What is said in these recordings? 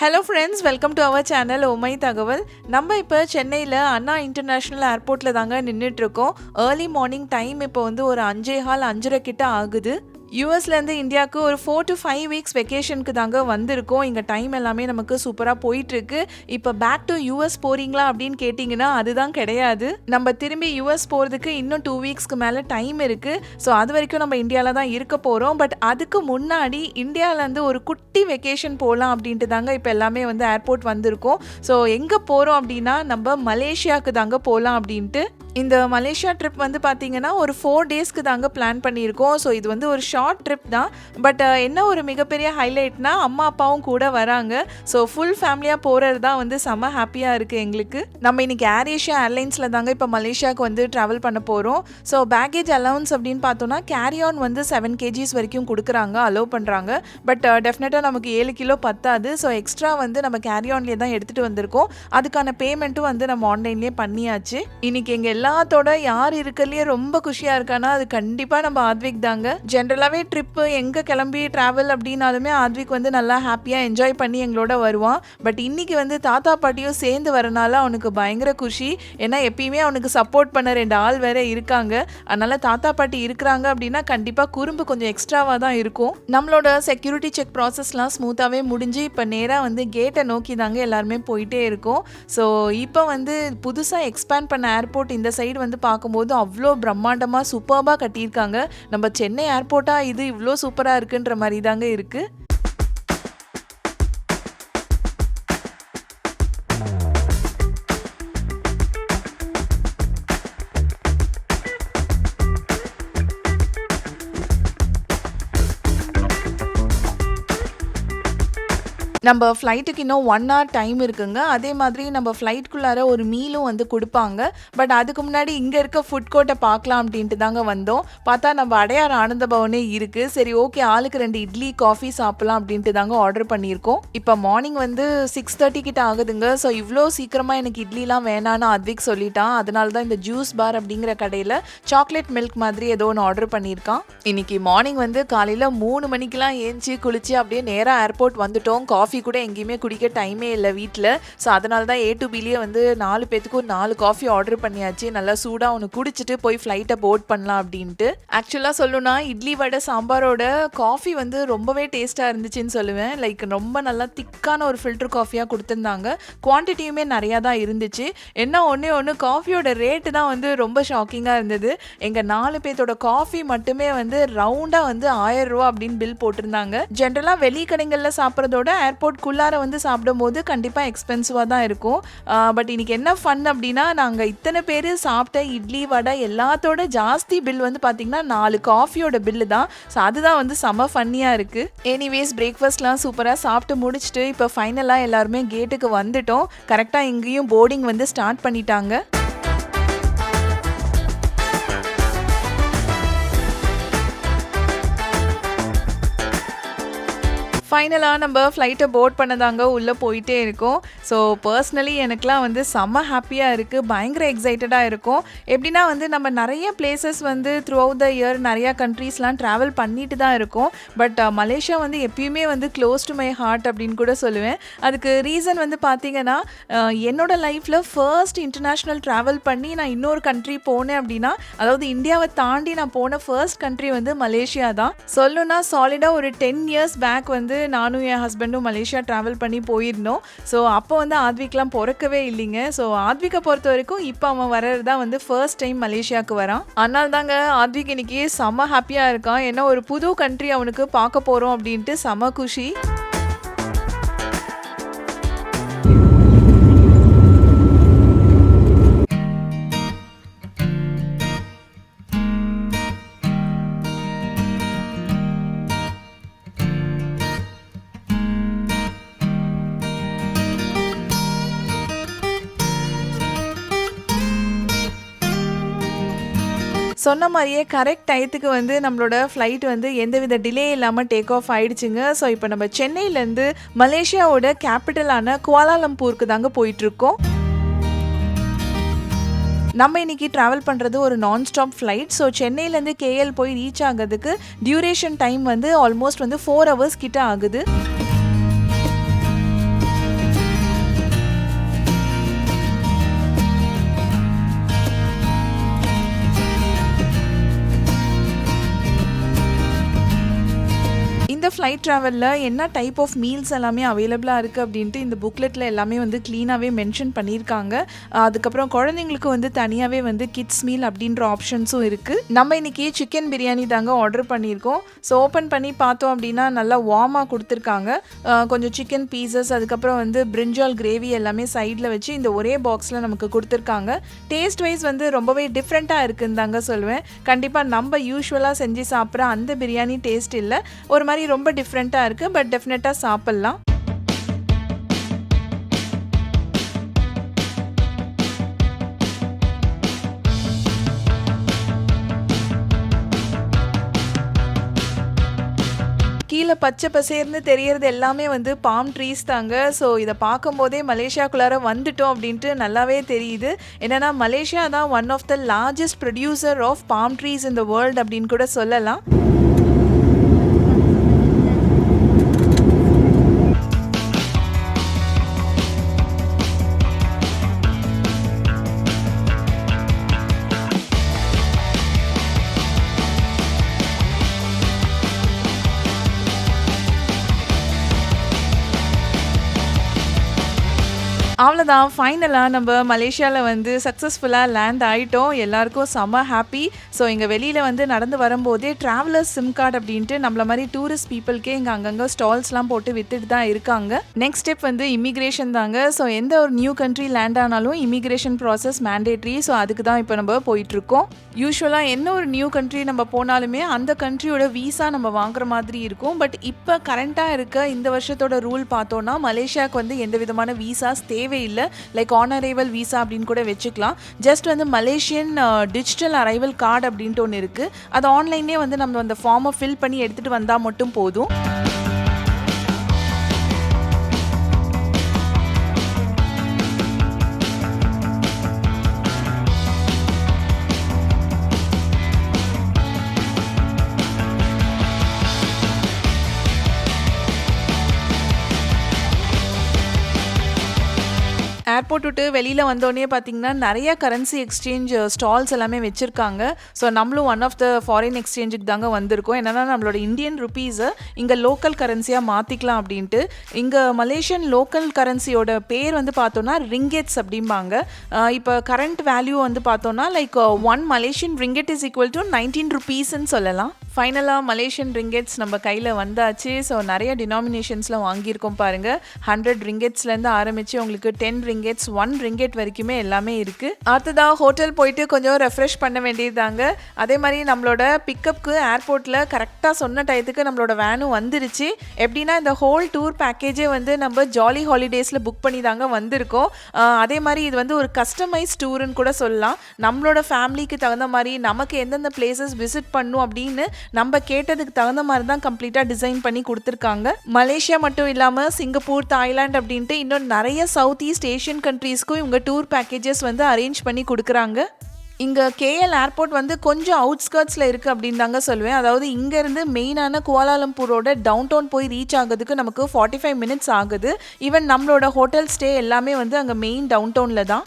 Hello friends welcome to our channel உமை தகவல் நம்ம இப்போ சென்னையில் அண்ணா இன்டர்நேஷ்னல் ஏர்போர்ட்டில் தாங்க நின்றுட்டுருக்கோம் ஏர்லி மார்னிங் டைம் இப்போ வந்து ஒரு அஞ்சே கால் அஞ்சரை கிட்ட ஆகுது. யூஎஸ்லேருந்து இந்தியாவுக்கு ஒரு ஃபோர் டு ஃபைவ் வீக்ஸ் வெக்கேஷனுக்கு தாங்க வந்திருக்கோம். இங்கே டைம் எல்லாமே நமக்கு சூப்பராக போயிட்டுருக்கு. இப்போ பேக் டு யூஎஸ் போகிறீங்களா அப்படின்னு கேட்டிங்கன்னா அதுதான் கிடையாது. நம்ம திரும்பி யூஎஸ் போகிறதுக்கு இன்னும் டூ வீக்ஸ்க்கு மேலே டைம் இருக்குது ஸோ அது வரைக்கும் நம்ம இந்தியாவில் தான் இருக்க போகிறோம் பட் அதுக்கு முன்னாடி இந்தியாவிலேருந்து ஒரு குட்டி வெக்கேஷன் போகலாம் அப்படின்ட்டு தாங்க இப்போ எல்லாமே வந்து ஏர்போர்ட் வந்திருக்கோம். ஸோ எங்கே போகிறோம் அப்படின்னா நம்ம மலேசியாவுக்கு தாங்க போகலாம் அப்படின்ட்டு இந்த மலேசியா ட்ரிப் வந்து பார்த்தீங்கன்னா ஒரு ஃபோர் டேஸ்க்கு தாங்க பிளான் பண்ணியிருக்கோம். ஸோ இது வந்து ஒரு ஷார்ட் ட்ரிப் தான். பட் என்ன ஒரு மிகப்பெரிய ஹைலைட்னா அம்மா அப்பாவும் கூட வராங்க. ஸோ ஃபுல் ஃபேமிலியாக போகிறது தான் வந்து செம்ம ஹாப்பியாக இருக்குது எங்களுக்கு. நம்ம இன்னைக்கு ஏர் ஏஷியா ஏர்லைன்ஸில் தாங்க இப்போ மலேசியாவுக்கு வந்து ட்ராவல் பண்ண போகிறோம் ஸோ பேக்கேஜ் அலவன்ஸ் அப்படின்னு பார்த்தோன்னா கேரி ஆன் வந்து செவன் கேஜிஸ் வரைக்கும் கொடுக்குறாங்க அலோவ் பண்ணுறாங்க பட் டெஃபினட்டாக நமக்கு ஏழு கிலோ பத்தாது. ஸோ எக்ஸ்ட்ரா வந்து நம்ம கேரி ஆன்லேயே தான் எடுத்துகிட்டு வந்திருக்கோம். அதுக்கான பேமெண்ட்டும் வந்து நம்ம ஆன்லைன்லேயே பண்ணியாச்சு. இன்னைக்கு எங்கள் எல்லாத்தோட யார் இருக்கறதுலயே ரொம்ப குஷியாக இருக்கானா அது கண்டிப்பாக நம்ம ஆத்விக் தாங்க. ஜென்ரலாகவே ட்ரிப்பு எங்கே கிளம்பி ட்ராவல் அப்படின்னாலுமே ஆத்விக் வந்து நல்லா ஹாப்பியாக என்ஜாய் பண்ணி எங்களோட வருவான். பட் இன்னைக்கு வந்து தாத்தா பாட்டியும் சேர்ந்து வரனால அவனுக்கு பயங்கர குஷி. ஏன்னா எப்பயுமே அவனுக்கு சப்போர்ட் பண்ண ரெண்டு ஆள் வேற இருக்காங்க. அதனால தாத்தா பாட்டி இருக்கிறாங்க அப்படின்னா கண்டிப்பாக குறும்பு கொஞ்சம் எக்ஸ்ட்ராவாக தான் இருக்கும். நம்மளோட செக்யூரிட்டி செக் ப்ராசஸ்லாம் ஸ்மூத்தாகவே முடிஞ்சு இப்போ நேராக வந்து கேட்டை நோக்கி தாங்க எல்லாருமே போயிட்டே இருக்கோம். ஸோ இப்போ வந்து புதுசாக எக்ஸ்பேண்ட் பண்ண ஏர்போர்ட் இந்த சைடு வந்து பார்க்கும்போது அவ்வளோ பிரம்மாண்டமாக சூப்பராக கட்டியிருக்காங்க. நம்ம சென்னை ஏர்போர்ட்டாக இது இவ்வளோ சூப்பராக இருக்குன்ற மாதிரி தாங்க இருக்குது நம்ம ஃப்ளைட்டுக்கு இன்னும் ஒன் ஹவர் டைம் இருக்குங்க. அதே மாதிரி நம்ம ஃப்ளைட்குள்ளார ஒரு மீலும் வந்து கொடுப்பாங்க. பட் அதுக்கு முன்னாடி இங்கே இருக்க ஃபுட் கோர்ட்டை பார்க்கலாம் அப்படின்ட்டு தாங்க வந்தோம். பார்த்தா நம்ம அடையார் ஆனந்த பவனே இருக்குது சரி ஓகே ஆளுக்கு ரெண்டு இட்லி காஃபி சாப்பிட்லாம் அப்படின்ட்டு தாங்க ஆர்டர் பண்ணியிருக்கோம். இப்போ மார்னிங் வந்து சிக்ஸ் தேர்ட்டி கிட்ட ஆகுதுங்க. ஸோ இவ்வளோ சீக்கிரமாக எனக்கு இட்லிலாம் வேணான்னு அத்விக் சொல்லிட்டான். அதனால தான் இந்த ஜூஸ் பார் அப்படிங்கிற கடையில் சாக்லேட் மில்க் மாதிரி ஏதோ ஒன்று ஆர்டர் பண்ணியிருக்கான். இன்னைக்கு மார்னிங் வந்து காலையில் மூணு மணிக்கெலாம் ஏஞ்சி குளிச்சு அப்படியே நேராக ஏர்போர்ட் வந்துட்டோம். காஃபி கூட எங்கேயுமே குடிக்க டைமே இல்லை வீட்டில் ஸோ அதனால தான் ஏ டு பிலேயே வந்து நாலு பேத்துக்கு ஒரு நாலு காஃபி ஆர்டர் பண்ணியாச்சு. நல்லா சூடாக ஒன்று குடிச்சிட்டு போய் ஃப்ளைட்டை போர்ட் பண்ணலாம் அப்படின்ட்டு. ஆக்சுவலாக சொல்லணும்னா இட்லி வடை சாம்பாரோட காஃபி வந்து ரொம்பவே டேஸ்ட்டாக இருந்துச்சுன்னு சொல்லுவேன். லைக் ரொம்ப நல்லா திக்கான ஒரு ஃபில்டர் காஃபியாக கொடுத்துருந்தாங்க. குவான்டிட்டியுமே நிறையா தான் இருந்துச்சு. என்ன ஒன்றே ஒன்று காஃபியோட ரேட்டு தான் வந்து ரொம்ப ஷாக்கிங்காக இருந்தது. எங்கள் நாலு பேர்த்தோட காஃபி மட்டுமே வந்து ரவுண்டாக வந்து ஆயிரம் ரூபா அப்படின்னு பில் போட்டிருந்தாங்க. ஜென்ரலாக வெளி கடைகளில் சாப்பிட்றதோட ஏர்போர்ட்குள்ளார வந்து சாப்பிடும்போது கண்டிப்பாக எக்ஸ்பென்சிவாக தான் இருக்கும். பட் இன்னைக்கு என்ன ஃபன் அப்படின்னா நாங்கள் இத்தனை பேர் சாப்பிட்ட இட்லி வடை எல்லாத்தோட ஜாஸ்தி பில் வந்து பார்த்திங்கன்னா நாலு காஃபியோட பில்லு தான். ஸோ அதுதான் வந்து செம ஃபன்னியாக இருக்குது எனிவேஸ் பிரேக்ஃபாஸ்ட்லாம் சூப்பராக சாப்பிட்டு முடிச்சுட்டு இப்போ ஃபைனலாக எல்லாருமே கேட்டுக்கு வந்துட்டோம். கரெக்டாக இங்கேயும் போர்டிங் வந்து ஸ்டார்ட் பண்ணிட்டாங்க. ஃபைனலாக நம்ம ஃப்ளைட்டை போர்ட் பண்ணதாங்க உள்ளே போயிட்டே இருக்கோம். ஸோ பர்சனலி எனக்குலாம் வந்து செம்ம ஹாப்பியாக இருக்குது பயங்கர எக்ஸைட்டடாக இருக்கும். எப்படின்னா வந்து நம்ம நிறைய பிளேசஸ் வந்து த்ரூ அவுட் த இயர் நிறையா கண்ட்ரீஸ்லாம் ட்ராவல் பண்ணிட்டு தான் இருக்கோம். பட் மலேசியா வந்து எப்பயுமே வந்து க்ளோஸ் டு மை ஹார்ட் அப்படின்னு கூட சொல்லுவேன். அதுக்கு ரீசன் வந்து பார்த்தீங்கன்னா என்னோட லைஃப்பில் ஃபர்ஸ்ட் இன்டர்நேஷ்னல் ட்ராவல் பண்ணி நான் இன்னொரு கண்ட்ரி போனேன் அப்படின்னா அதாவது இந்தியாவை தாண்டி நான் போன ஃபர்ஸ்ட் கண்ட்ரி வந்து மலேசியா தான். சொல்லணும்னா சாலிடாக ஒரு டென் இயர்ஸ் பேக் வந்து நானும் என் ஹஸ்பண்டும் மலேசியா ட்ராவல் பண்ணி போயிருந்தோம். ஸோ அப்போ வந்து ஆத்விக்லாம் பிறக்கவே இல்லைங்க. ஸோ ஆத்விக்கை பொறுத்த வரைக்கும் இப்போ அவன் வர்றது தான் வந்து ஃபர்ஸ்ட் டைம் மலேசியாவுக்கு வரான். அதனால தாங்க ஆத்விக் இன்னைக்கு செம்ம ஹாப்பியாக இருக்கான். ஏன்னா ஒரு புது கண்ட்ரி அவனுக்கு பார்க்க போகிறோம் அப்படின்ட்டு செம குஷி. சொன்ன மாதிரியே கரெக்ட் டயத்துக்கு வந்து நம்மளோட ஃப்ளைட் வந்து எந்தவித டிலே இல்லாமல் டேக் ஆஃப் ஆயிடுச்சுங்க. ஸோ இப்போ நம்ம சென்னையிலேருந்து மலேசியாவோட கேபிட்டலான குவாலாலம்பூருக்கு தாங்க போயிட்டுருக்கோம். நம்ம இன்னைக்கு ட்ராவல் பண்ணுறது ஒரு நான் ஸ்டாப் ஃப்ளைட் ஸோ சென்னையிலேருந்து கேஎல் போய் ரீச் ஆகிறதுக்கு டியூரேஷன் டைம் வந்து ஆல்மோஸ்ட் வந்து ஃபோர் ஹவர்ஸ் கிட்ட ஆகுது. ஃப்ளைட் ட்ராவலில் என்ன டைப் ஆஃப் மீல்ஸ் எல்லாமே அவைலபிளாக இருக்குது அப்படின்ட்டு இந்த புக்லெட்டில் எல்லாமே வந்து க்ளீனாகவே மென்ஷன் பண்ணியிருக்காங்க. அதுக்கப்புறம் குழந்தைங்களுக்கு வந்து தனியாகவே வந்து கிட்ஸ் மீல் அப்படின்ற ஆப்ஷன்ஸும் இருக்குது நம்ம இன்னைக்கு சிக்கன் பிரியாணி தாங்க ஆர்டர் பண்ணியிருக்கோம். ஸோ ஓப்பன் பண்ணி பார்த்தோம் அப்படின்னா நல்லா வார்மாக கொடுத்துருக்காங்க. கொஞ்சம் சிக்கன் பீசஸ் அதுக்கப்புறம் வந்து பிரிஞ்சால் கிரேவி எல்லாமே சைடில் வச்சு இந்த ஒரே பாக்ஸில் நமக்கு கொடுத்துருக்காங்க. டேஸ்ட் வைஸ் வந்து ரொம்பவே டிஃப்ரெண்ட்டாக இருக்குன்னு தாங்க சொல்லுவேன் கண்டிப்பாக நம்ம யூஸ்வலாக செஞ்சு சாப்பிட்ற அந்த பிரியாணி டேஸ்ட் இல்லை. ஒரு மாதிரி ரொம்ப டிஃப்ரெண்ட்டாக இருக்குது பட் டெஃபினட்டாக சாப்பிட்லாம். கீழே பச்சை பசேர்ந்து தெரியறது எல்லாமே வந்து பாம் ட்ரீஸ் தாங்க. ஸோ இதை பார்க்கும்போதே மலேசியாக்குள்ளார வந்துட்டோம் அப்படின்ட்டு நல்லாவே தெரியுது. என்னென்னா மலேசியா தான் one of the largest producer of palm trees in the world அப்படின்னு கூட சொல்லலாம். அவ்வளோதான் ஃபைனலாக நம்ம மலேசியாவில் வந்து சக்ஸஸ்ஃபுல்லாக லேண்ட் ஆகிட்டோம் எல்லாருக்கும் செம்ம ஹாப்பி ஸோ இங்கே வெளியில் வந்து நடந்து வரும்போதே ட்ராவலர்ஸ் சிம் கார்டு அப்படின்ட்டு நம்மள மாதிரி டூரிஸ்ட் பீப்புளுக்கே இங்கே அங்கங்கே ஸ்டால்ஸ்லாம் போட்டு வித்துட்டு தான் இருக்காங்க. நெக்ஸ்ட் ஸ்டெப் வந்து இமிக்ரேஷன் தாங்க. ஸோ எந்த ஒரு நியூ கண்ட்ரி லேண்ட் ஆனாலும் இமிக்ரேஷன் ப்ராசஸ் மேண்டேட்ரி ஸோ அதுக்கு தான் இப்போ நம்ம போயிட்டுருக்கோம். யூஸ்வலாக என்ன ஒரு நியூ கண்ட்ரி நம்ம போனாலுமே அந்த கண்ட்ரியோட வீசா நம்ம வாங்குற மாதிரி இருக்கும். பட் இப்போ கரண்ட்டாக இருக்க இந்த வருஷத்தோட ரூல் பார்த்தோன்னா மலேசியாவுக்கு வந்து எந்த விதமான வீசாஸ் தேவையில்லை. லைக் ஆன் அரைவல் வீசா அப்படின்னு கூட வச்சுக்கலாம். ஜஸ்ட் வந்து மலேசியன் டிஜிட்டல் அரைவல் கார்டு அப்படின்ட்டு ஒன்று இருக்குது அது ஆன்லைன்லேயே வந்து நம்ம அந்த ஃபார்மை ஃபில் பண்ணி எடுத்துகிட்டு வந்தால் மட்டும் போதும். போட்டுட்டு வெளியில் வந்தோடனே பார்த்தீங்கன்னா நிறைய கரன்சி எக்ஸ்சேஞ்ச் ஸ்டால்ஸ் எல்லாமே வச்சுருக்காங்க. ஸோ நம்மளும் ஒன் ஆஃப் த ஃபாரின் எக்ஸ்சேஞ்சுக்கு தாங்க வந்திருக்கோம். என்னென்னா நம்மளோட இந்தியன் ருப்பீஸை இங்கே லோக்கல் கரன்சியாக மாற்றிக்கலாம் அப்படின்ட்டு. இங்கே மலேசியன் லோக்கல் கரன்சியோட பேர் வந்து பார்த்தோன்னா ரிங்கெட்ஸ் அப்படிம்பாங்க. இப்போ கரண்ட் வேல்யூ வந்து பார்த்தோன்னா like one Malaysian ringgit is equal to nineteen ருபீஸ்ன்னு சொல்லலாம். ஃபைனலாக மலேசியன் ரிங்கெட்ஸ் நம்ம கையில் வந்தாச்சு. ஸோ நிறைய டினாமினேஷன்ஸில் வாங்கியிருக்கோம் பாருங்கள் ஹண்ட்ரட் ரிங்கெட்ஸ்லேருந்து ஆரம்பித்து உங்களுக்கு டென் ரிங்கெட்ஸ் ஒன் ரிங்கெட் வரைக்குமே எல்லாமே இருக்குது அடுத்ததாக ஹோட்டல் போயிட்டு கொஞ்சம் ரெஃப்ரெஷ் பண்ண வேண்டியதாங்க அதே மாதிரி நம்மளோட பிக்கப்புக்கு ஏர்போர்ட்டில் கரெக்டாக சொன்ன டயத்துக்கு நம்மளோட வேனும் வந்துருச்சு. எப்படின்னா இந்த ஹோல் டூர் பேக்கேஜே வந்து நம்ம ஜாலி ஹாலிடேஸில் புக் பண்ணி தாங்க வந்திருக்கோம் அதே மாதிரி இது வந்து ஒரு கஸ்டமைஸ் டூருன்னு கூட சொல்லலாம். நம்மளோட ஃபேமிலிக்கு தகுந்த மாதிரி நமக்கு எந்தெந்த பிளேசஸ் விசிட் பண்ணும் அப்படின்னு நம்ம கேட்டதுக்கு தகுந்த மாதிரி தான் கம்ப்ளீட்டாக டிசைன் பண்ணி கொடுத்துருக்காங்க. மலேசியா மட்டும் இல்லாமல் சிங்கப்பூர் தாய்லாந்து அப்படின்ட்டு இன்னும் நிறைய சவுத் ஈஸ்ட் ஏஷியன் கண்ட்ரீஸ்க்கும் இவங்க டூர் பேக்கேஜஸ் வந்து அரேஞ்ச் பண்ணி கொடுக்குறாங்க. இங்கே கேஎல் ஏர்போர்ட் வந்து கொஞ்சம் அவுட்ஸ்கர்ட்ஸில் இருக்குது அப்படின்னு தாங்க சொல்லுவேன். அதாவது இங்கேருந்து மெயினான குவாலாலம்பூரோட டவுன் டவுன் போய் ரீச் ஆகிறதுக்கு நமக்கு ஃபார்ட்டி ஃபைவ் மினிட்ஸ் ஆகுது. ஈவன் நம்மளோட ஹோட்டல் ஸ்டே எல்லாமே வந்து அங்கே மெயின் டவுன் டவுனில் தான்.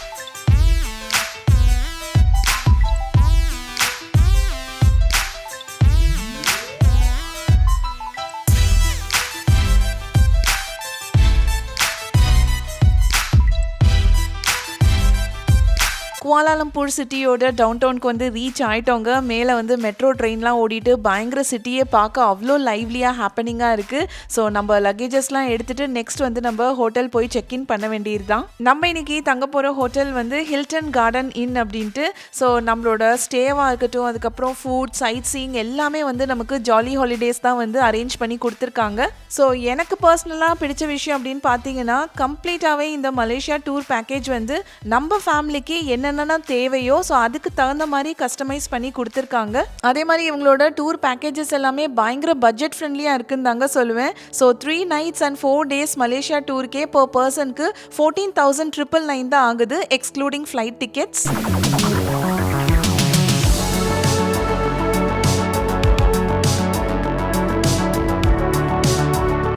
குவாலாலம்பூர் சிட்டியோட டவுன் டவுனுக்கு வந்து ரீச் ஆயிட்டோங்க. மேலே வந்து மெட்ரோ ட்ரெயின்லாம் ஓடிட்டு பயங்கர சிட்டியே பார்க்க அவ்வளோ லைவ்லியாக ஹாப்பனிங்காக இருக்குது ஸோ நம்ம லக்கேஜஸ்லாம் எடுத்துகிட்டு நெக்ஸ்ட் வந்து நம்ம ஹோட்டல் போய் செக்இன் பண்ண வேண்டியது தான் நம்ம இன்னைக்கு தங்க போகிற ஹோட்டல் வந்து ஹில்டன் கார்டன் இன் அப்படின்ட்டு. ஸோ நம்மளோட ஸ்டேவாக இருக்கட்டும் அதுக்கப்புறம் ஃபுட் சைட் சீயிங் எல்லாமே வந்து நமக்கு ஜாலி ஹாலிடேஸ் தான் வந்து அரேஞ்ச் பண்ணி கொடுத்துருக்காங்க. ஸோ எனக்கு பர்சனலாக பிடிச்ச விஷயம் அப்படின்னு பார்த்தீங்கன்னா கம்ப்ளீட்டாகவே இந்த மலேசியா டூர் பேக்கேஜ் வந்து நம்ம ஃபேமிலிக்கு என்னென்ன தேவையோ ஸோ அதுக்கு தகுந்த மாதிரி கஸ்டமைஸ் பண்ணி கொடுத்துருக்காங்க. அதே மாதிரி இவங்களோட டூர் பேக்கேஜஸ் எல்லாமே பயங்கர பட்ஜெட் ஃப்ரெண்ட்லியாக இருக்குன்னு தாங்க சொல்லுவேன். So three nights and four days Malaysia டூருக்கே per பர்சனுக்கு ஃபோர்டீன் தௌசண்ட் ட்ரிபிள் நைன் தான் ஆகுது எக்ஸ்க்ளூடிங் ஃப்ளைட் டிக்கெட்ஸ்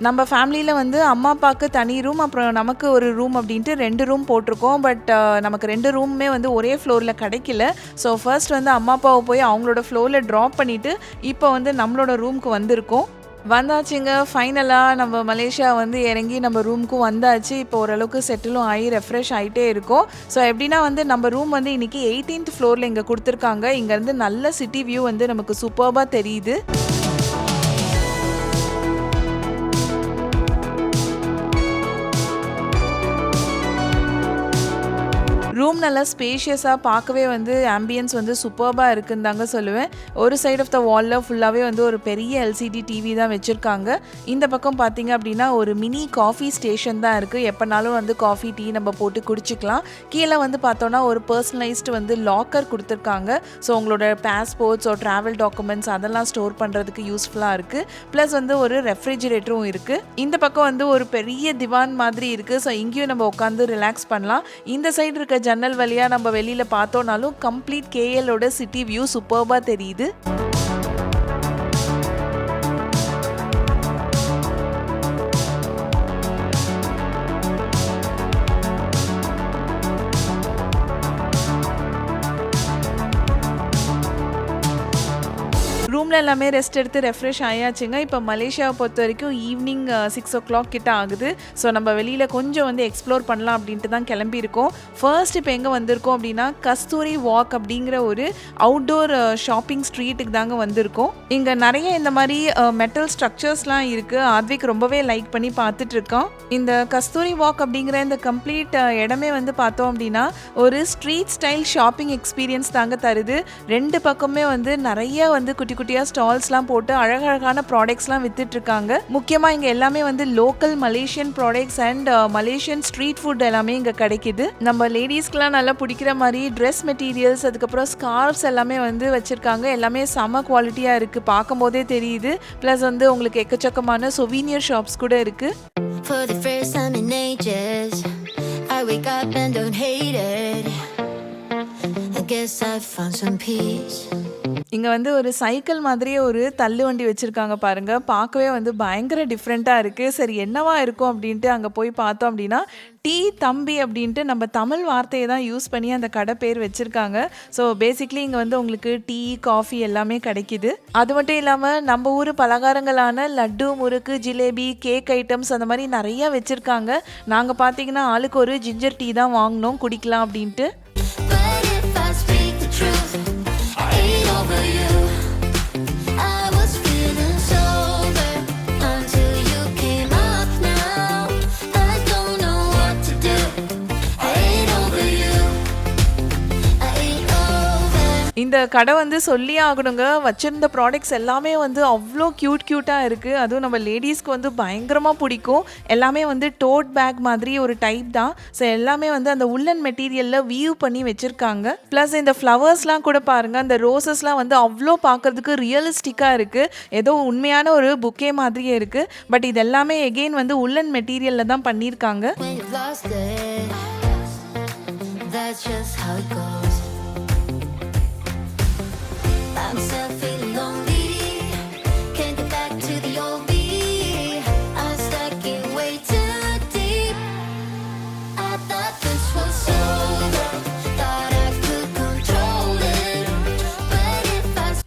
நம்ம ஃபேமிலியில் வந்து அம்மா அப்பாவுக்கு தனி ரூம் அப்புறம் நமக்கு ஒரு ரூம் அப்படின்ட்டு ரெண்டு ரூம் போட்டிருக்கோம். பட் நமக்கு ரெண்டு ரூமுமே வந்து ஒரே ஃப்ளோரில் கிடைக்கல. ஸோ ஃபர்ஸ்ட் வந்து அம்மா அப்பாவை போய் அவங்களோட ஃப்ளோரில் ட்ராப் பண்ணிவிட்டு இப்போ வந்து நம்மளோட ரூமுக்கு வந்திருக்கோம். வந்தாச்சுங்க. ஃபைனலாக நம்ம மலேசியா வந்து இறங்கி நம்ம ரூமுக்கும் வந்தாச்சு. இப்போ ஓரளவுக்கு செட்டிலும் ஆகி ரெஃப்ரெஷ் ஆகிட்டே இருக்கும். ஸோ எப்படின்னா வந்து நம்ம ரூம் வந்து இன்னைக்கு எயிட்டீன்த் ஃப்ளோரில் இங்கே கொடுத்துருக்காங்க. இங்கேருந்து நல்ல சிட்டி வியூ வந்து நமக்கு சூப்பர்பாக தெரியுது. ரூம் நல்லா ஸ்பேஷியஸாக பார்க்கவே வந்து ஆம்பியன்ஸ் வந்து சூப்பர்பாக இருக்குன்னு தாங்க சொல்லுவேன். ஒரு சைடு ஆஃப் த வாலில் ஃபுல்லாகவே வந்து ஒரு பெரிய எல்சிடி டிவி தான் வச்சுருக்காங்க. இந்த பக்கம் பார்த்தீங்க அப்படின்னா ஒரு மினி காஃபி ஸ்டேஷன் தான் இருக்குது எப்போனாலும் வந்து காஃபி டீ நம்ம போட்டு குடிச்சிக்கலாம். கீழே வந்து பார்த்தோன்னா ஒரு பர்சனலைஸ்டு வந்து லாக்கர் கொடுத்துருக்காங்க. ஸோ உங்களோட பாஸ்போர்ட்ஸோ ட்ராவல் டாக்குமெண்ட்ஸ் அதெல்லாம் ஸ்டோர் பண்ணுறதுக்கு யூஸ்ஃபுல்லாக இருக்குது ப்ளஸ் வந்து ஒரு ரெஃப்ரிஜிரேட்டரும் இருக்குது இந்த பக்கம் வந்து ஒரு பெரிய திவான் மாதிரி இருக்குது ஸோ இங்கேயும் நம்ம உட்காந்து ரிலாக்ஸ் பண்ணலாம். இந்த சைடு இருக்க ஜன்னல் வழியாக நம்ம வெளியில் பார்த்தோன்னாலும் கம்ப்ளீட் கேஎலோட சிட்டி வியூ சூப்பர்பாக தெரியுது. ரூமில் எல்லாமே ரெஸ்ட் எடுத்து ரெஃப்ரெஷ் ஆயாச்சுங்க. இப்போ மலேசியாவை பொறுத்த வரைக்கும் ஈவினிங் சிக்ஸ் ஓ கிளாக் கிட்ட ஆகுது. ஸோ நம்ம வெளியில் கொஞ்சம் வந்து எக்ஸ்ப்ளோர் பண்ணலாம் அப்படின்ட்டு தான் கிளம்பியிருக்கோம். ஃபர்ஸ்ட் இப்போ எங்கே வந்திருக்கோம் அப்படின்னா கஸ்தூரி வாக் அப்படிங்கிற ஒரு அவுட்டோர் ஷாப்பிங் ஸ்ட்ரீட்டுக்கு தாங்க வந்திருக்கோம். இங்கே நிறைய இந்த மாதிரி மெட்டல் ஸ்ட்ரக்சர்ஸ்லாம் இருக்குது ஆத்விக் ரொம்பவே லைக் பண்ணி பார்த்துட்டு இருக்கோம் இந்த கஸ்தூரி வாக் அப்படிங்கிற இந்த கம்ப்ளீட் uh, இடமே வந்து பார்த்தோம் அப்படின்னா ஒரு ஸ்ட்ரீட் ஸ்டைல் ஷாப்பிங் எக்ஸ்பீரியன்ஸ் தாங்க தருது. ரெண்டு பக்கமே வந்து நிறைய வந்து குட்டி குட்டியாக ஸ்டால்ஸ்லாம் போட்டு அழகழகான ப்ராடக்ட்ஸ்லாம் வித்துட்ருக்காங்க. முக்கியமாக இங்கே எல்லாமே வந்து local Malaysian products and Malaysian street food எல்லாமே இங்கே கிடைக்குது. நம்ம லேடிஸ்க்கெலாம் நல்லா பிடிக்கிற மாதிரி ட்ரெஸ் மெட்டீரியல்ஸ் அதுக்கப்புறம் ஸ்கார்ஃப்ஸ் எல்லாமே வந்து வச்சுருக்காங்க. எல்லாமே செம குவாலிட்டியாக இருக்குது பார்க்கும்போதே தெரியுது. ப்ளஸ் வந்து உங்களுக்கு எக்கச்சக்கமான சொவீனியர் ஷாப்ஸ் கூட இருக்குது For the first time in ages, I wake up and don't hate it. I guess I found some peace. இங்கே வந்து ஒரு சைக்கிள் மாதிரியே ஒரு தள்ளு வண்டி வச்சுருக்காங்க பாருங்கள் பார்க்கவே வந்து பயங்கர டிஃப்ரெண்ட்டாக இருக்குது சரி என்னவா இருக்கும் அப்படின்ட்டு அங்கே போய் பார்த்தோம் அப்படின்னா டீ தம்பி அப்படின்ட்டு நம்ம தமிழ் வார்த்தையை தான் யூஸ் பண்ணி அந்த கடை பேர் வச்சுருக்காங்க. ஸோ பேசிக்லி இங்கே வந்து உங்களுக்கு டீ காஃபி எல்லாமே கிடைக்கிது. அது மட்டும் இல்லாமல் நம்ம ஊர் பலகாரங்களான லட்டு முறுக்கு ஜிலேபி கேக் ஐட்டம்ஸ் அந்த மாதிரி நிறையா வச்சுருக்காங்க. நாங்கள் பார்த்தீங்கன்னா ஆளுக்கு ஒரு ஜிஞ்சர் டீ தான் வாங்கினோம் குடிக்கலாம் அப்படின்ட்டு. Over you. இந்த கடை வந்து சொல்லியே ஆகணுங்க. வச்சிருந்த ப்ராடக்ட்ஸ் எல்லாமே வந்து அவ்வளோ க்யூட் க்யூட்டாக இருக்குது அதுவும் நம்ம லேடிஸ்க்கு வந்து பயங்கரமாக பிடிக்கும். எல்லாமே வந்து டோட் பேக் மாதிரி ஒரு டைப் தான். ஸோ எல்லாமே வந்து அந்த உள்ளன் மெட்டீரியலில் வியூ பண்ணி வச்சுருக்காங்க. ப்ளஸ் இந்த ஃப்ளவர்ஸ்லாம் கூட பாருங்கள் அந்த ரோசஸ்லாம் வந்து அவ்வளோ பார்க்கறதுக்கு ரியலிஸ்டிக்காக இருக்குது ஏதோ உண்மையான ஒரு புக்கே மாதிரியே இருக்குது பட் இது எல்லாமே எகெயின் வந்து உள்ளன் மெட்டீரியலில் தான் பண்ணியிருக்காங்க that's just how it goes.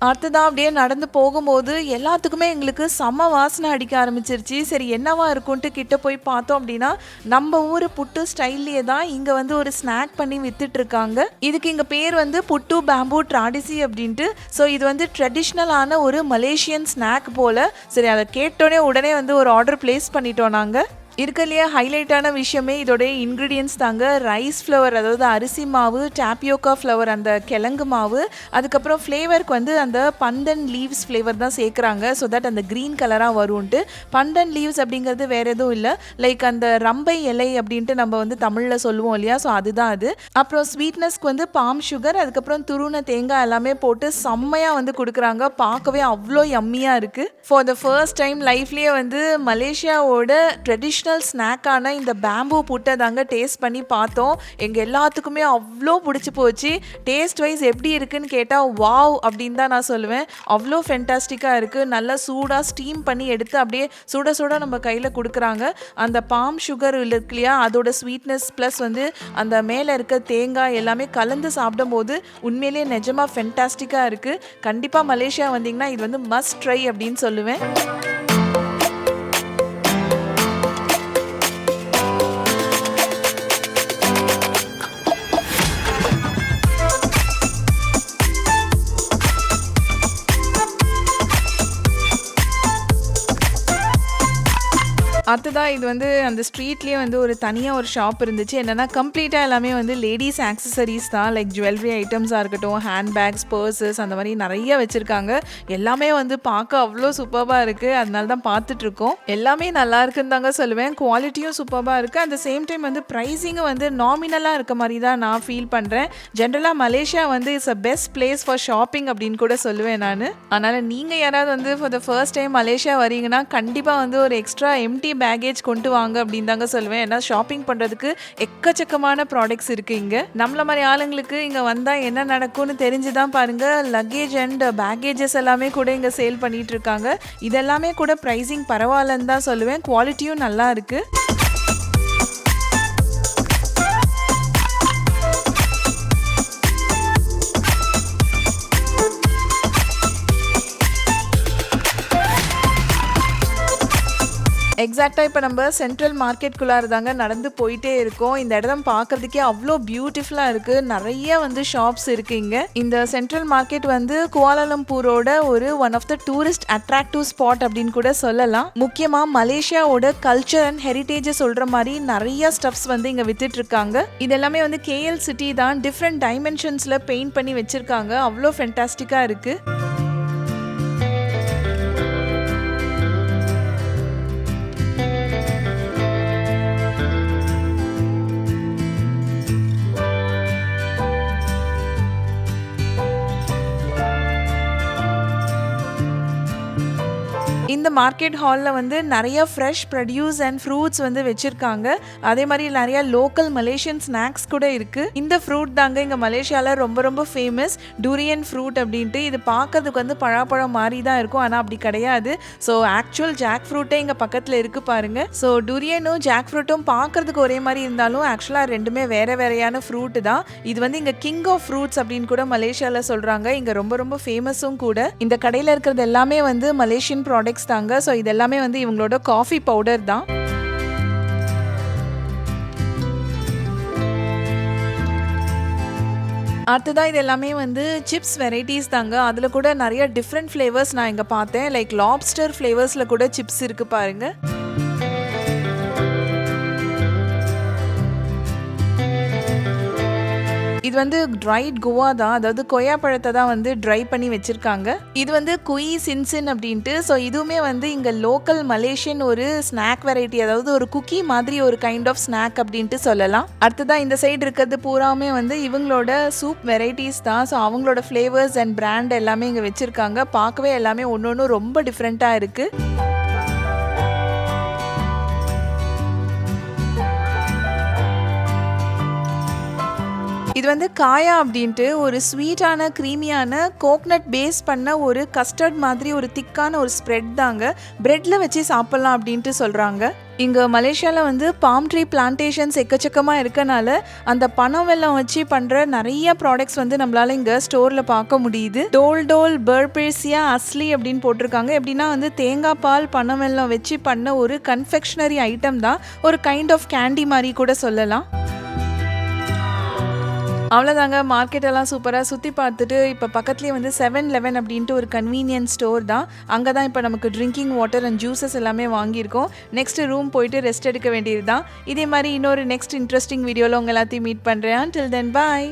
அடுத்ததான் அப்படியே நடந்து போகும்போது எல்லாத்துக்குமே எங்களுக்கு செம்ம வாசனை அடிக்க ஆரம்பிச்சிருச்சு. சரி என்னவா இருக்கும்ட்டு கிட்ட போய் பார்த்தோம் அப்படின்னா நம்ம ஊர் புட்டு ஸ்டைல்லையே தான் இங்கே வந்து ஒரு ஸ்நாக் பண்ணி வித்துட்டு இருக்காங்க இதுக்கு இங்கே பேர் வந்து புட்டு பேம்பூ ட்ராடிசி அப்படின்ட்டு. ஸோ இது வந்து ட்ரெடிஷ்னலான ஒரு மலேசியன் ஸ்நாக் போல். சரி அதை கேட்டோடனே உடனே வந்து ஒரு ஆர்டர் ப்ளேஸ் பண்ணிட்டோம் நாங்கள் இருக்கலையே ஹைலைட்டான விஷயமே இதோடைய இன்க்ரீடியன்ஸ் தாங்க. ரைஸ் ஃப்ளவர் அதாவது அரிசி மாவு டாப்பியோக்கா ஃப்ளவர் அந்த கிழங்கு மாவு அதுக்கப்புறம் ஃப்ளேவருக்கு வந்து அந்த பந்தன் லீவ்ஸ் ஃப்ளேவர் தான் சேர்க்குறாங்க. ஸோ தட் அந்த க்ரீன் கலராக வரும்ன்ட்டு. பந்தன் லீவ்ஸ் அப்படிங்கிறது வேறு எதுவும் இல்லை. லைக் அந்த ரம்பை இலை அப்படின்ட்டு நம்ம வந்து தமிழில் சொல்லுவோம் இல்லையா? ஸோ அதுதான் அது. அப்புறம் ஸ்வீட்னஸ்க்கு வந்து பாம் சுகர் அதுக்கப்புறம் துருண தேங்காய் எல்லாமே போட்டு செம்மையாக வந்து கொடுக்குறாங்க. பார்க்கவே அவ்வளோ யம்மியாக இருக்குது ஃபார் த ஃபர்ஸ்ட் டைம் லைஃப்லேயே வந்து மலேசியாவோட ட்ரெடிஷ்னல் ஸ்நாக்கான இந்த பேம்பூ புட்டை தாங்க டேஸ்ட் பண்ணி பார்த்தோம். எங்கள் எல்லாத்துக்குமே அவ்வளோ பிடிச்சி போச்சு. டேஸ்ட் வைஸ் எப்படி இருக்குன்னு கேட்டால் வாவ் அப்படின்னு தான் நான் சொல்லுவேன். அவ்வளோ ஃபென்டாஸ்டிக்காக இருக்குது நல்லா சூடாக ஸ்டீம் பண்ணி எடுத்து அப்படியே சுட சுட நம்ம கையில் கொடுக்குறாங்க. அந்த பாம் சுகர் இருக்கு இல்லையா அதோட ஸ்வீட்னஸ் ப்ளஸ் வந்து அந்த மேலே இருக்க தேங்காய் எல்லாமே கலந்து சாப்பிடும்போது உண்மையிலேயே நிஜமாக ஃபென்டாஸ்டிக்காக இருக்குது கண்டிப்பாக மலேசியா வந்தீங்கன்னா இது வந்து மஸ்ட் ட்ரை அப்படின்னு சொல்லுவேன். Artık அடுத்ததாக இது வந்து அந்த ஸ்ட்ரீட்லேயே வந்து ஒரு தனியாக ஒரு ஷாப் இருந்துச்சு. என்னென்னா கம்ப்ளீட்டாக எல்லாமே வந்து லேடிஸ் ஆக்சசரிஸ் தான். லைக் ஜுவல்லரி ஐட்டம்ஸாக இருக்கட்டும் ஹேண்ட் பேக்ஸ் பர்சஸ் அந்த மாதிரி நிறைய வச்சுருக்காங்க. எல்லாமே வந்து பார்க்க அவ்வளோ சூப்பராக இருக்குது அதனால தான் பார்த்துட்ருக்கோம் எல்லாமே நல்லா இருக்குன்னு தாங்க சொல்லுவேன். குவாலிட்டியும் சூப்பராக இருக்குது அந்த சேம் டைம் வந்து ப்ரைஸிங்கும் வந்து நாமினலாக இருக்க மாதிரி தான் நான் ஃபீல் பண்ணுறேன் ஜென்ரலாக மலேசியா வந்து it's a best place for shopping அப்படின்னு கூட சொல்லுவேன் நான். அதனால் நீங்கள் யாராவது வந்து for the first time Malaysia வரீங்கன்னா கண்டிப்பாக வந்து ஒரு எக்ஸ்ட்ரா எம்டி பேக் பேகேஜ் கொண்டு வாங்க அப்படின்னு தாங்க சொல்லுவேன். ஏன்னா ஷாப்பிங் பண்ணுறதுக்கு எக்கச்சக்கமான ப்ராடக்ட்ஸ் இருக்குது இங்கே. நம்மள மாதிரி ஆளுங்களுக்கு இங்கே வந்தால் என்ன நடக்கும்னு தெரிஞ்சு தான் பாருங்கள் லக்கேஜ் அண்ட் பேக்கேஜஸ் எல்லாமே கூட இங்கே சேல் பண்ணிட்டு இருக்காங்க. இதெல்லாமே கூட ப்ரைஸிங் பரவாயில்லன்னு தான் சொல்லுவேன். குவாலிட்டியும் நல்லா இருக்குது எக்ஸாக்டாக இப்போ நம்ம சென்ட்ரல் மார்க்கெட்குள்ளார தாங்க நடந்து போயிட்டே இருக்கோம். இந்த இடம் பார்க்கறதுக்கே அவ்வளோ பியூட்டிஃபுல்லாக இருக்குது நிறைய வந்து ஷாப்ஸ் இருக்குது இங்கே. இந்த சென்ட்ரல் மார்க்கெட் வந்து குவாலலம்பூரோட ஒரு one of the tourist attractive spot அப்படின்னு கூட சொல்லலாம். முக்கியமாக மலேசியாவோட கல்ச்சர் அண்ட் ஹெரிட்டேஜை சொல்கிற மாதிரி நிறைய ஸ்டப்ஸ் வந்து இங்கே வித்துட்டு இருக்காங்க இது எல்லாமே வந்து கேஎல் சிட்டி தான் டிஃப்ரெண்ட் டைமென்ஷன்ஸில் பெயிண்ட் பண்ணி வச்சுருக்காங்க. அவ்வளோ ஃபென்டாஸ்டிக்காக இருக்குது இந்த மார்க்கெட் ஹாலில் வந்து நிறைய ஃப்ரெஷ் ப்ரொடியூஸ் அண்ட் ஃப்ரூட்ஸ் வந்து வச்சுருக்காங்க. அதே மாதிரி நிறைய லோக்கல் மலேசியன் ஸ்நாக்ஸ் கூட இருக்குது இந்த ஃப்ரூட் தாங்க இங்கே மலேசியாவில் ரொம்ப ரொம்ப ஃபேமஸ் டூரியன் ஃப்ரூட் அப்படின்ட்டு இது பார்க்கறதுக்கு வந்து பழாப்பழம் மாதிரி தான் இருக்கும். ஆனால் அப்படி கிடையாது. ஸோ ஆக்சுவல் ஜாக் ஃப்ரூட்டே இங்கே பக்கத்தில் இருக்குது பாருங்க. ஸோ டூரியனும் ஜாக் ஃப்ரூட்டும் பார்க்கறதுக்கு ஒரே மாதிரி இருந்தாலும் ஆக்சுவலாக ரெண்டுமே வேறு வேறையான ஃப்ரூட் தான். இது வந்து இங்கே கிங் ஆஃப் ஃப்ரூட்ஸ் அப்படின்னு கூட மலேசியாவில் சொல்கிறாங்க இங்கே ரொம்ப ரொம்ப ஃபேமஸும் கூட. இந்த கடையில் இருக்கிறது எல்லாமே வந்து மலேசியன் ப்ராடக்ட்ஸ் தான் தாங்க ஸோ இது எல்லாமே வந்து இவங்களோட காஃபி பவுடர் தான். அடுத்ததாக இது எல்லாமே வந்து சிப்ஸ் வெரைட்டிஸ் தாங்க. அதில் கூட நிறைய டிஃப்ரெண்ட் ஃப்ளேவர்ஸ் நான் இங்கே பார்த்தேன். லைக் லாப்ஸ்டர் ஃப்ளேவர்ஸில் கூட சிப்ஸ் இருக்குது பாருங்கள் இது வந்து ட்ரைட் கோவா தான். அதாவது கொய்யா பழத்தை தான் வந்து ட்ரை பண்ணி வச்சிருக்காங்க. இது வந்து குயி சின்சின் அப்படின்ட்டு. ஸோ இதுவுமே வந்து இங்கே லோக்கல் மலேசியன் ஒரு ஸ்நாக் வெரைட்டி அதாவது ஒரு குக்கி மாதிரி ஒரு கைண்ட் ஆஃப் ஸ்நாக் அப்படின்ட்டு சொல்லலாம். அடுத்ததான் இந்த சைடு இருக்கிறது பூராமே வந்து இவங்களோட சூப் வெரைட்டிஸ் தான். ஸோ அவங்களோட ஃப்ளேவர்ஸ் அண்ட் பிராண்ட் எல்லாமே இங்கே வச்சிருக்காங்க. பார்க்கவே எல்லாமே ஒன்று ஒன்று ரொம்ப டிஃப்ரெண்ட்டாக இருக்குது இது வந்து காயா அப்படின்ட்டு ஒரு ஸ்வீட்டான க்ரீமியான கோக்னட் பேஸ் பண்ண ஒரு கஸ்டர்ட் மாதிரி ஒரு திக்கான ஒரு ஸ்ப்ரெட் தாங்க. ப்ரெட்டில் வச்சு சாப்பிட்லாம் அப்படின்ட்டு சொல்கிறாங்க இங்கே மலேசியாவில் வந்து பாம் ட்ரீ பிளான்டேஷன்ஸ் எக்கச்சக்கமாக இருக்கனால அந்த பணம் வெல்லம் வச்சு பண்ணுற நிறைய ப்ராடக்ட்ஸ் வந்து நம்மளால இங்கே ஸ்டோரில் பார்க்க முடியுது. டோல் டோல் பர்பேசியா அஸ்லி அப்படின்னு போட்டிருக்காங்க. எப்படின்னா வந்து தேங்காய் பால் பணம் வெல்லம் வச்சு பண்ண ஒரு கன்ஃபெக்ஷனரி ஐட்டம் தான். ஒரு கைண்ட் ஆஃப் கேண்டி மாதிரி கூட சொல்லலாம். அவ்வளோதாங்க மார்க்கெட் எல்லாம் சூப்பராக சுற்றி பார்த்துட்டு இப்போ பக்கத்துலேயே வந்து செவன் லெவன் அப்படின்ட்டு ஒரு கன்வீனியன்ஸ் ஸ்டோர் தான். அங்கே தான் இப்போ நமக்கு ட்ரிங்கிங் வாட்டர் அண்ட் ஜூஸஸ் எல்லாமே வாங்கியிருக்கோம். நெக்ஸ்ட் ரூம் போயிட்டு ரெஸ்ட் எடுக்க வேண்டியது தான் இதே மாதிரி இன்னொரு நெக்ஸ்ட் இன்ட்ரெஸ்டிங் வீடியோவில் உங்கள் எல்லாத்தையும் மீட் பண்ணுறேன் டில் தென் பாய்